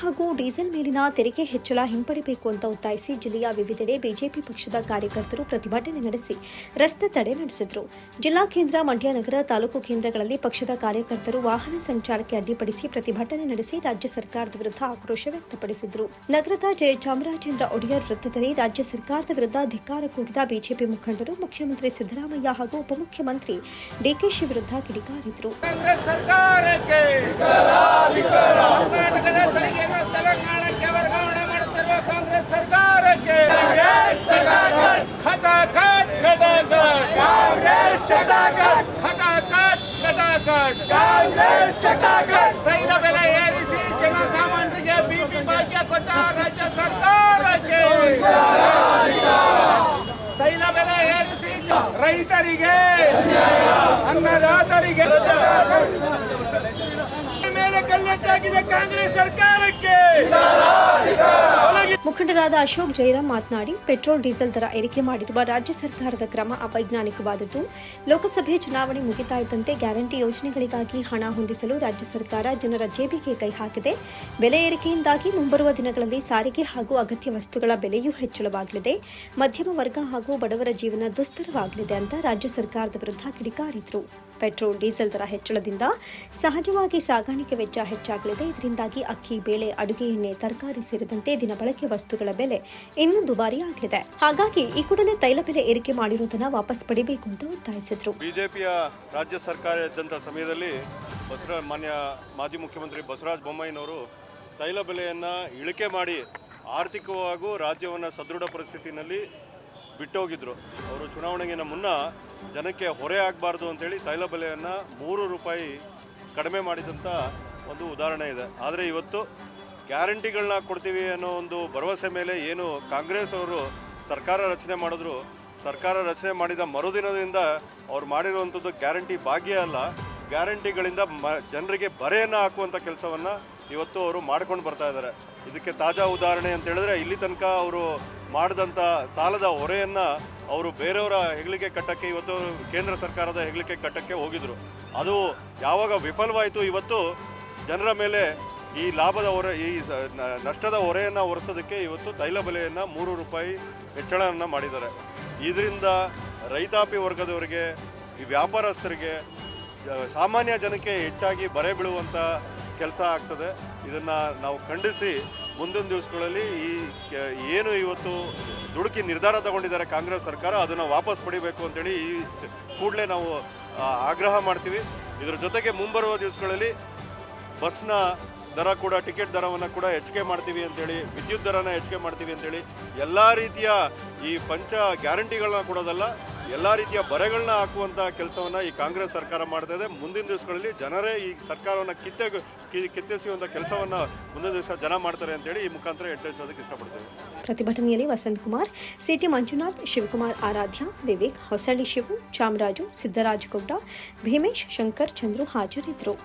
ಹಾಗೂ ಡೀಸೆಲ್ ಮೇಲಿನ ತೆರಿಗೆ ಹೆಚ್ಚಳ ಹಿಂಪಡಿಬೇಕು ಅಂತ ಒತ್ತಾಯಿಸಿ ಜಿಲ್ಲೆಯ ವಿವಿಧೆಡೆ ಬಿಜೆಪಿ ಪಕ್ಷದ ಕಾರ್ಯಕರ್ತರು ಪ್ರತಿಭಟನೆ ನಡೆಸಿ ರಸ್ತೆ ತಡೆ ನಡೆಸಿದರು. ಜಿಲ್ಲಾ ಕೇಂದ್ರ ಮಂಡ್ಯ ನಗರ ತಾಲೂಕು ಕೇಂದ್ರಗಳಲ್ಲಿ ಪಕ್ಷದ ಕಾರ್ಯಕರ್ತರು ವಾಹನ ಸಂಚಾರಕ್ಕೆ ಅಡ್ಡಿಪಡಿಸಿ ಪ್ರತಿಭಟನೆ ನಡೆಸಿ ರಾಜ್ಯ ಸರ್ಕಾರದ ವಿರುದ್ಧ ಆಕ್ರೋಶ ವ್ಯಕ್ತಪಡಿಸಿದರು. ನಗರದ ಜಯಚಾಮರಾಜೇಂದ್ರ ಒಡೆಯರ್ ವೃತ್ತದಲ್ಲಿ ರಾಜ್ಯ ಸರ್ಕಾರದ ವಿರುದ್ಧ ಧಿಕ್ಕಾರ ಕೂಗಿದ ಬಿಜೆಪಿ ಮುಖಂಡರು ಮುಖ್ಯಮಂತ್ರಿ ಸಿದ್ದರಾಮಯ್ಯ ಹಾಗೂ ಉಪಮುಖ್ಯಮಂತ್ರಿ ಡಿಕೆಶಿ ವಿರುದ್ಧ ಕಿಡಿಕಾರಿದರು. ಕರ್ನಾಟಕದ ತೆರಿಗೆಯನ್ನು ತೆಲಂಗಾಣಕ್ಕೆ ವರ್ಗಾವಣೆ ಮಾಡುತ್ತಿರುವ ಕಾಂಗ್ರೆಸ್ ಸರ್ಕಾರಕ್ಕೆ ತೈಲ ಬೆಲೆ ಏರಿಸಿ ಜನಸಾಮಾನ್ಯರಿಗೆ ಬಿಪಿ ಭಾಗ್ಯ ಕೊಟ್ಟ ರಾಜ್ಯ ಸರ್ಕಾರಕ್ಕೆ ತೈಲ ಬೆಲೆ ಏರಿಸಿ ರೈತರಿಗೆ ಅನ್ನದಾತರಿಗೆ ಕಾಂಗ್ರೆಸ್ ಸರ್ಕಾರಕ್ಕೆ! ಮುಖಂಡರಾದ ಅಶೋಕ್ ಜೈರಾಮ್ ಮಾತನಾಡಿ, ಪೆಟ್ರೋಲ್, ಡೀಸೆಲ್ ದರ ಏರಿಕೆ ಮಾಡಿರುವ ರಾಜ್ಯ ಸರ್ಕಾರದ ಕ್ರಮ ಅವೈಜ್ಞಾನಿಕವಾದದ್ದು. ಲೋಕಸಭೆ ಚುನಾವಣೆ ಮುಗಿತಾ ಗ್ಯಾರಂಟಿ ಯೋಜನೆಗಳಿಗಾಗಿ ಹಣ ಹೊಂದಿಸಲು ರಾಜ್ಯ ಸರ್ಕಾರ ಜನರ ಜೇಬಿಗೆ ಕೈ ಹಾಕಿದೆ. ಬೆಲೆ ಏರಿಕೆಯಿಂದಾಗಿ ಮುಂಬರುವ ದಿನಗಳಲ್ಲಿ ಸಾರಿಗೆ ಹಾಗೂ ಅಗತ್ಯ ವಸ್ತುಗಳ ಬೆಲೆಯೂ ಹೆಚ್ಚಳವಾಗಲಿದೆ. ಮಧ್ಯಮ ವರ್ಗ ಹಾಗೂ ಬಡವರ ಜೀವನ ದುಸ್ತರವಾಗಲಿದೆ ಅಂತ ರಾಜ್ಯ ಸರ್ಕಾರದ ವಿರುದ್ಧ ಕಿಡಿಕಾರಿದ್ರು. ಪೆಟ್ರೋಲ್, ಡೀಸೆಲ್ ದರ ಹೆಚ್ಚಳದಿಂದ ಸಹಜವಾಗಿ ಸಾಗಾಣಿಕೆ ವೆಚ್ಚ ಹೆಚ್ಚಾಗಲಿದೆ. ಇದರಿಂದಾಗಿ ಅಕ್ಕಿ, ಬೇಳೆ, ಅಡುಗೆ ಎಣ್ಣೆ, ತರಕಾರಿ ಸೇರಿದಂತೆ ದಿನಬಳಕೆ ವಸ್ತುಗಳ ಬೆಲೆ ಇನ್ನೂ ದುಬಾರಿ ಹಾಗಾಗಿ ಈ ಕೂಡಲೇ ತೈಲ ಬೆಲೆ ಏರಿಕೆ ಮಾಡಿರುವುದನ್ನು ವಾಪಸ್ ಪಡಿಬೇಕು ಅಂತ ಒತ್ತಾಯಿಸಿದ್ರು. ಬಿಜೆಪಿಯ ರಾಜ್ಯ ಸರ್ಕಾರ ಇದ್ದಂಥ ಸಮಯದಲ್ಲಿ ಬಸವರಾಜ ಮಾನ್ಯ ಮಾಜಿ ಮುಖ್ಯಮಂತ್ರಿ ಬಸವರಾಜ ಬೊಮ್ಮಾಯಿನವರು ತೈಲ ಬೆಲೆಯನ್ನು ಇಳಿಕೆ ಮಾಡಿ ಆರ್ಥಿಕವಾಗೂ ರಾಜ್ಯವನ್ನು ಸದೃಢ ಪರಿಸ್ಥಿತಿನಲ್ಲಿ ಬಿಟ್ಟೋಗಿದ್ರು. ಅವರು ಚುನಾವಣೆಗಿನ ಮುನ್ನ ಜನಕ್ಕೆ ಹೊರೆ ಆಗಬಾರ್ದು ಅಂತೇಳಿ ತೈಲ ಬೆಲೆಯನ್ನು ಮೂರು ರೂಪಾಯಿ ಕಡಿಮೆ ಮಾಡಿದಂಥ ಒಂದು ಉದಾಹರಣೆ ಇದೆ. ಆದರೆ ಇವತ್ತು ಗ್ಯಾರಂಟಿಗಳನ್ನ ಕೊಡ್ತೀವಿ ಅನ್ನೋ ಒಂದು ಭರವಸೆ ಮೇಲೆ ಏನು ಕಾಂಗ್ರೆಸ್ ಅವರು ಸರ್ಕಾರ ರಚನೆ ಮಾಡಿದ್ರು, ಸರ್ಕಾರ ರಚನೆ ಮಾಡಿದ ಮರುದಿನದಿಂದ ಅವ್ರು ಮಾಡಿರುವಂಥದ್ದು ಗ್ಯಾರಂಟಿ ಭಾಗ್ಯ ಅಲ್ಲ. ಗ್ಯಾರಂಟಿಗಳಿಂದ ಮ, ಜನರಿಗೆ ಬರೆಯನ್ನು ಹಾಕುವಂಥ ಕೆಲಸವನ್ನು ಇವತ್ತು ಅವರು ಮಾಡ್ಕೊಂಡು ಬರ್ತಾ ಇದ್ದಾರೆ. ಇದಕ್ಕೆ ತಾಜಾ ಉದಾಹರಣೆ ಅಂತ ಹೇಳಿದ್ರೆ ಇಲ್ಲಿ ತನಕ ಅವರು ಮಾಡಿದಂಥ ಸಾಲದ ಹೊರೆಯನ್ನು ಅವರು ಬೇರೆಯವರ ಹೆಗ್ಲಿಕೆ ಕಟ್ಟಕ್ಕೆ ಇವತ್ತು ಕೇಂದ್ರ ಸರ್ಕಾರದ ಹೆಗ್ಲಿಕೆ ಕಟ್ಟಕ್ಕೆ ಹೋಗಿದ್ರು. ಅದು ಯಾವಾಗ ವಿಫಲವಾಯಿತು ಇವತ್ತು ಜನರ ಮೇಲೆ ಈ ಲಾಭದ ಹೊರೆ, ಈ ನಷ್ಟದ ಹೊರೆಯನ್ನು ಹೊರಿಸೋದಕ್ಕೆ ಇವತ್ತು ತೈಲ ಬೆಲೆಯನ್ನು ಮೂರು ರೂಪಾಯಿ ಹೆಚ್ಚಳವನ್ನು ಮಾಡಿದ್ದಾರೆ. ಇದರಿಂದ ರೈತಾಪಿ ವರ್ಗದವರಿಗೆ ಈ ವ್ಯಾಪಾರಸ್ಥರಿಗೆ ಸಾಮಾನ್ಯ ಜನಕ್ಕೆ ಹೆಚ್ಚಾಗಿ ಬರೆ ಬೀಳುವಂಥ ಕೆಲಸ ಆಗ್ತದೆ. ಇದನ್ನು ನಾವು ಖಂಡಿಸಿ ಮುಂದಿನ ದಿವಸಗಳಲ್ಲಿ ಈ ಏನು ಇವತ್ತು ದುಡುಕಿ ನಿರ್ಧಾರ ತಗೊಂಡಿದ್ದಾರೆ ಕಾಂಗ್ರೆಸ್ ಸರ್ಕಾರ, ಅದನ್ನು ವಾಪಸ್ ಪಡಿಬೇಕು ಅಂತೇಳಿ ಈ ಕೂಡಲೇ ನಾವು ಆಗ್ರಹ ಮಾಡ್ತೀವಿ. ಇದರ ಜೊತೆಗೆ ಮುಂಬರುವ ದಿವಸಗಳಲ್ಲಿ ಬಸ್ನ ದರ ಕೂಡ, ಟಿಕೆಟ್ ದರವನ್ನು ಕೂಡ ಹೆಚ್ಚಿಗೆ ಮಾಡ್ತೀವಿ ಅಂತೇಳಿ, ವಿದ್ಯುತ್ ದರನ ಹೆಚ್ಚಿಗೆ ಮಾಡ್ತೀವಿ ಅಂತೇಳಿ ಎಲ್ಲ ರೀತಿಯ ಈ ಪಂಚ ಗ್ಯಾರಂಟಿಗಳನ್ನ ಕೊಡೋದಲ್ಲ ಎಲ್ಲ ರೀತಿಯ ಬರೆಗಳನ್ನ ಹಾಕುವಂಥ ಕೆಲಸವನ್ನು ಈ ಕಾಂಗ್ರೆಸ್ ಸರ್ಕಾರ ಮಾಡ್ತಾ ಇದೆ. ಮುಂದಿನ ದಿವಸಗಳಲ್ಲಿ ಜನರೇ ಈ ಸರ್ಕಾರವನ್ನು ಕಿತ್ತೆ ಕೆತ್ತಿಸುವಂತ ಕೆಲಸವನ್ನ ಮುಂದಿನ ದಿವಸ ಜನ ಮಾಡ್ತಾರೆ ಅಂತೇಳಿ ಈ ಮುಖಾಂತರ ಎಚ್ಚರಿಸೋದಕ್ಕೆ ಇಷ್ಟಪಡ್ತೇವೆ. ಪ್ರತಿಭಟನೆಯಲ್ಲಿ ವಸಂತ್ ಕುಮಾರ್, ಸಿಟಿ ಮಂಜುನಾಥ್, ಶಿವಕುಮಾರ್ ಆರಾಧ್ಯ, ವಿವೇಕ್ ಹೊಸಳ್ಳಿ ಶಿವು, ಚಾಮರಾಜು, ಸಿದ್ದರಾಜಗೌಡ, ಭೀಮೇಶ್ ಶಂಕರ್, ಚಂದ್ರು ಹಾಜರಿದ್ದರು.